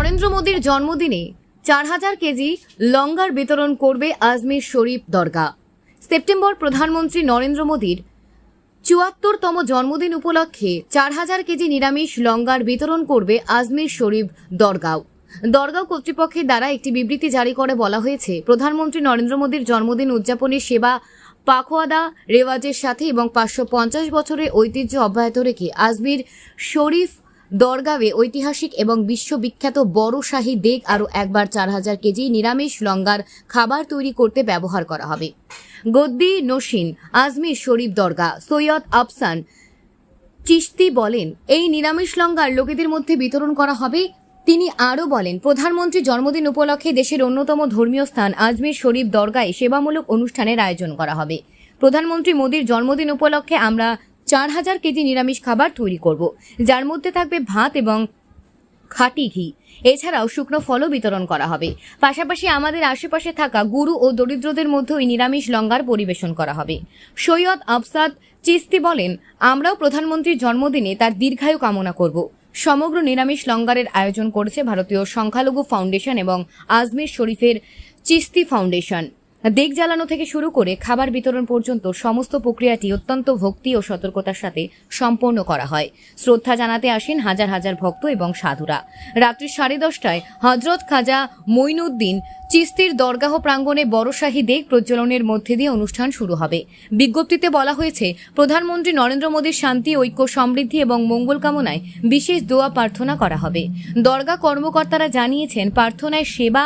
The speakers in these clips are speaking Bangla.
নরেন্দ্র মোদীর জন্মদিনে চার হাজার কেজি লঙ্গার বিতরণ করবে আজমির শরীফ দরগা। সেপ্টেম্বর প্রধানমন্ত্রী নরেন্দ্র মোদীর চুয়াত্তরতম জন্মদিন উপলক্ষে চার হাজার কেজি নিরামিষ লঙ্গার বিতরণ করবে আজমির শরীফ দরগাও। দরগাঁও কর্তৃপক্ষের দ্বারা একটি বিবৃতি জারি করে বলা হয়েছে, প্রধানমন্ত্রী নরেন্দ্র মোদীর জন্মদিন উদযাপনের সেবা পাখোয়াদা, রেওয়াজের সাথে এবং পাঁচশো পঞ্চাশ বছরের ঐতিহ্য অব্যাহত রেখে আজমির শরীফ দরগাঁওয়ে ঐতিহাসিক এবং বিশ্ববিখ্যাত বড় শাহী দেগ আরও একবার চার হাজার কেজি নিরামিষ লঙ্গার খাবার তৈরি করতে ব্যবহার করা হবে। গদ্দি নসিন, আজমির শরীফ দরগা, সৈয়দ আফসান চিশতি বলেন, এই নিরামিষ লঙ্গার লোকেদের মধ্যে বিতরণ করা হবে। তিনি আরও বলেন প্রধানমন্ত্রী জন্মদিন উপলক্ষে দেশের অন্যতম ধর্মীয় স্থান আজমির শরীফ দরগায় সেবামূলক অনুষ্ঠানের আয়োজন করা হবে। প্রধানমন্ত্রী মোদীর জন্মদিন উপলক্ষে আমরা চার হাজার কেজি নিরামিষ খাবার তৈরি করব, যার মধ্যে থাকবে ভাত এবং খাঁটি ঘি। এছাড়াও শুকনো ফলও বিতরণ করা হবে। পাশাপাশি আমাদের আশেপাশে থাকা গুরু ও দরিদ্রদের মধ্যে ওই নিরামিষ লঙ্গার পরিবেশন করা হবে। সৈয়দ আফসাদ চিস্তি বলেন, আমরাও প্রধানমন্ত্রীর জন্মদিনে তার দীর্ঘায়ু কামনা করব। সমগ্র নিরামিষ লঙ্গারের আয়োজন করেছে ভারতীয় সংখ্যালঘু ফাউন্ডেশন এবং আজমির শরীফের চিস্তি ফাউন্ডেশন। দেগ জ্বালানো থেকে শুরু করে খাবার বিতরণ পর্যন্ত সমস্ত প্রক্রিয়াটি অত্যন্ত ভক্তি ও সতর্কতার সাথে সম্পন্ন করা হয়। শ্রদ্ধা জানাতে আসেন হাজার হাজার ভক্ত এবং সাধুরা। রাত্রি সাড়ে দশটায় হজরত খাজা মঈনুদ্দিন চিস্তির দরগাহ প্রাঙ্গণে বড়শাহী দেগ প্রজ্বলনের মধ্যে দিয়ে অনুষ্ঠান শুরু হবে। বিজ্ঞপ্তিতে বলা হয়েছে, প্রধানমন্ত্রী নরেন্দ্র মোদীর শান্তি, ঐক্য, সমৃদ্ধি এবং মঙ্গল কামনায় বিশেষ দোয়া প্রার্থনা করা হবে। দরগা কর্মকর্তারা জানিয়েছেন, প্রার্থনায় সেবা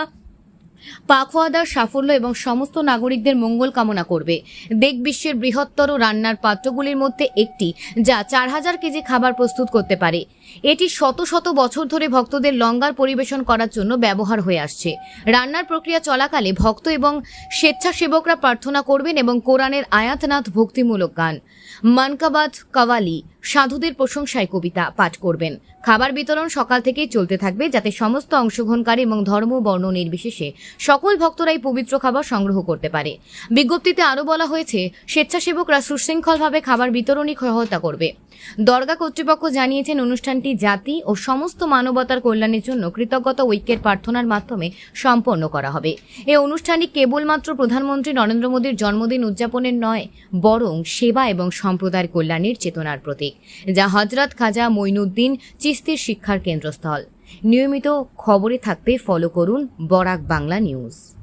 পাখোয়াদার সাফল্য এবং সমস্ত নাগরিকদের মঙ্গল কামনা করবে। দেগ বিশ্বের বৃহত্তর রান্নার পাত্রগুলির মধ্যে একটি, যা চার হাজার কেজি খাবার প্রস্তুত করতে পারে। এটি শত শত বছর ধরে ভক্তদের লঙ্গার পরিবেশন করার জন্য ব্যবহার হয়ে আসছে। রান্নার প্রক্রিয়া চলাকালে ভক্ত এবং স্বেচ্ছাসেবকরা প্রার্থনা করবেন এবং কোরআনের আয়াতনাথ ভক্তিমূলক গান। মানকাবাদ কাওয়ালি সাধুদের প্রশংসায় কবিতা পাঠ করবেন। খাবার বিতরণ সকাল থেকেই চলতে থাকবে, যাতে সমস্ত অংশগ্রহণকারী এবং ধর্ম বর্ণ নির্বিশেষে সকল ভক্তরাই পবিত্র খাবার সংগ্রহ করতে পারে। বিজ্ঞপ্তিতে আরও বলা হয়েছে স্বেচ্ছাসেবকরা সুশৃঙ্খলভাবে খাবার বিতরণী সহায়তা করবে। দরগা কর্তৃপক্ষ জানিয়েছেন, অনুষ্ঠানটি জাতি ও সমস্ত মানবতার কল্যাণের জন্য কৃতজ্ঞতা ঐক্যের প্রার্থনার মাধ্যমে সম্পন্ন করা হবে। এই অনুষ্ঠানটি কেবলমাত্র প্রধানমন্ত্রী নরেন্দ্র মোদীর জন্মদিন উদযাপনের নয়, বরং সেবা এবং সম্প্রদায়ের কল্যাণের চেতনার প্রতীক। যা হজরত খাজা মঈনুদ্দিন চিস্তির শিক্ষার কেন্দ্রস্থল। নিয়মিত খবরে থাকতে ফলো করুন বরাক বাংলা নিউজ